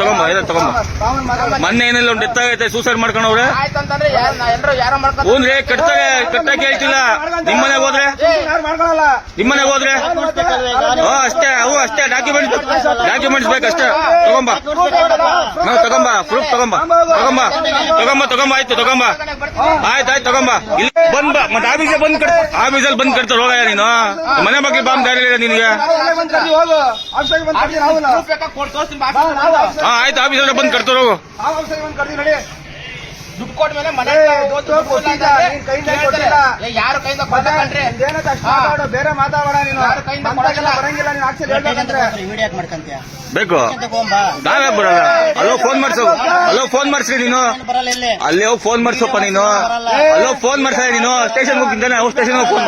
ತಗೊಂಬ ಇದೆ ತಗೊಂಬ. ಮೊನ್ನೆ ಏನಿಲ್ಲ ಒಂದು ಡೆತ್ ಆಗೈತೆ ಸೂಸೈಡ್ ಮಾಡ್ಕೊಂಡವ್ರೆ. ಹೂನ್ರಿ ಕಟ್ಟಾಗೆ ಕಟ್ಟಾಗಿ ಹೇಳ್ತಿಲ್ಲ. ನಿಮ್ಮನೆ ಹೋದ್ರೆ? ನಿಮ್ಮನೆ ಹೋದ್ರೆ? ಅಷ್ಟೇ ಅವು ಅಷ್ಟೇ ಡಾಕ್ಯುಮೆಂಟ್ಸ್ ಡಾಕ್ಯುಮೆಂಟ್ಸ್ ಬೇಕಷ್ಟೇ ತಗೊಂಬ. ನಾವು ತಗೊಂಬ. ಪ್ರೂಫ್ ತಗೊಂಬ. ತಗೊಂಬ. ತಗೊಂಬ ತಗೊಂಬ. ಆಯ್ತು ತಗೊಂಬ. ಆಯ್ತು ಆಯ್ತು ತಗೊಂಬ. ಇಲ್ಲಿ ಬಂದ್ ಬಾ. ಮತ್ತೆ ಆಫೀಸಿಗೆ ಬಂದ್ ಕಟ್ ಆಫೀಸಲ್ಲಿ ಬಂದ್ ಕಟ್ತಾರೆ ಹೋಗಯ್ಯ ನೀನು. ಮನೆ ಬಗ್ಗೆ ಬಾಂಬ್ ದಾರಿ ಇಲ್ಲ ನಿನಗೆ. ಹಾ ಆಯ್ತು ಆಫೀಸಲ್ಲಿ ಬಂದ್ ಕಟ್ತಾರೆ ಹೋಗು. ದುಡ್ಡು ಕೊಟ್ಟ ಮೇಲೆ ಮನೆ ಬೇರೆ ಮಾತಾಡೋಣ ನೀನು ಯಾರ ಕೈಯಿಂದ ಕೊಡಲ್ಲ. ಬರಂಗಿಲ್ಲ ನೀನು ಆಕ್ಷನ್ ಹೇಳ್ಬೇಕಂದ್ರೆ ವಿಡಿಯೋ ಮಾಡ್ಕಂತೀಯ ಬೇಕು ನಾವೇ ಬರಲ್ಲ ಅಲ್ಲೋ ಫೋನ್ ಮಾಡ್ಸೋ ಅಲ್ಲೋ ಫೋನ್ ಮಾಡ್ಸ್ರಿ ನೀನು ಅಲ್ಲೇ ಹೋಗಿ ಫೋನ್ ಮಾಡ್ಸೋಪ್ಪ ನೀನು ಅಲ್ಲೋ ಫೋನ್ ಮಾಡ್ಸ ನೀನು ಸ್ಟೇಷನ್ ಹೋಗಿದ್ದಾನೆ ಅವ್ರು ಸ್ಟೇಷನ್ ಹೋಗಿ ಫೋನ್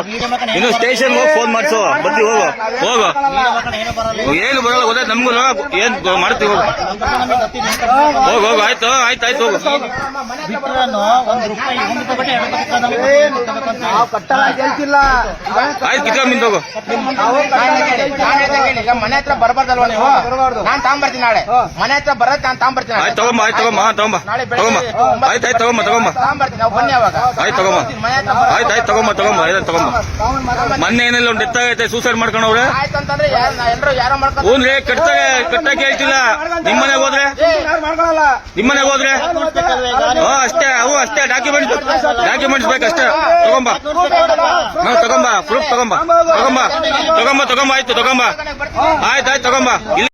ನೀನು ಸ್ಟೇಷನ್ ಹೋಗಿ ಫೋನ್ ಮಾಡ್ಸು ಬರ್ತಿ ಹೋಗು ಹೋಗು ಏನು ಬರಲ್ಲ ಏನು ಬರಲ್ಲ ಗೊತ್ತಾ ನಮ್ಗೂ ಏನ್ ಮಾಡ್ತೀವಿ ಹೋಗು ಹೋಗು ಹೋಗು ಆಯ್ತು ಆಯ್ತು ಆಯ್ತು ಹೋಗು ಒಂದು ರೂಪಾಯಿ ಒಂದು ಆಯ್ತು ಕಿತ್ಕೊಂಡ್ ಈಗ ಮನೆ ಹತ್ರ ಬರಬಾರ್ದಲ್ವಾ ನೀವು? ನಾನ್ ತಗೊಂಬರ್ತೀನಿ ನಾಳೆ. ಮನೆ ಹತ್ರ ಬರೋದ್ ನಾನ್ ತಗೊಂಬರ್ತೀನಿ ಆಯ್ತು ತಗೊಂಬ ಆಯ್ತು ತಗೊಂಬ ಹಾ ತಗೊಂಬ ನಾಳೆ ತಗೊಂಬ. ಬೆಳಗ್ಗೆ ಆಯ್ತು ಆಯ್ತು ತಗೊಂಬ ತಗೊಂಬ. ತಗೊಂಬರ್ತೀನಿ ನಾವು ಬನ್ನಿ ಅವಾಗ. ಆಯ್ತು ತಗೊಂಬ. ಆಯ್ತು ಆಯ್ತು ತಗೊಂಬ ತಗೊಂಬ ಇದೆ ತಗೊಂಬ. ಮೊನ್ನೆ ಏನಿಲ್ಲ ಒಂದು ಡೆತ್ ಆಗೈತೆ ಸೂಸೈಡ್ ಮಾಡ್ಕೊಂಡವ್ರೆ? ಆಯ್ತಂತಂದ್ರೆ ಯಾರು ಎಲ್ಲರೂ ಯಾರೋ ಮಾಡ್ಕೊಂಡು ಹೂನ್ರಿ ಕಟ್ಟಾಗೆ ಕಟ್ಟಕ್ಕೆ ಹೇಳ್ತಿಲ್ಲ ನಿಮ್ಮನೆ ಹೋದ್ರೆ? ನಿಮ್ಮನೆ ಹೋದ್ರೆ? ಹಾ ಅಷ್ಟೇ ಅವು ಅಷ್ಟೇ ಡಾಕ್ಯುಮೆಂಟ್ಸ್ ಡಾಕ್ಯುಮೆಂಟ್ಸ್ ಬೇಕಷ್ಟೇ. ತಗೊಂಬ. ನಾವು ತಗೊಂಬ ಪ್ರೂಫ್ ತಗೊಂಬ. ತಗೊಂಬ ತಗೊಂಬ ತಗೊಂಬ ಆಯ್ತು ತಗೊಂಬ. ಆಯ್ತು ಆಯ್ತು ತಗೊಂಬ. ಇಲ್ಲಿ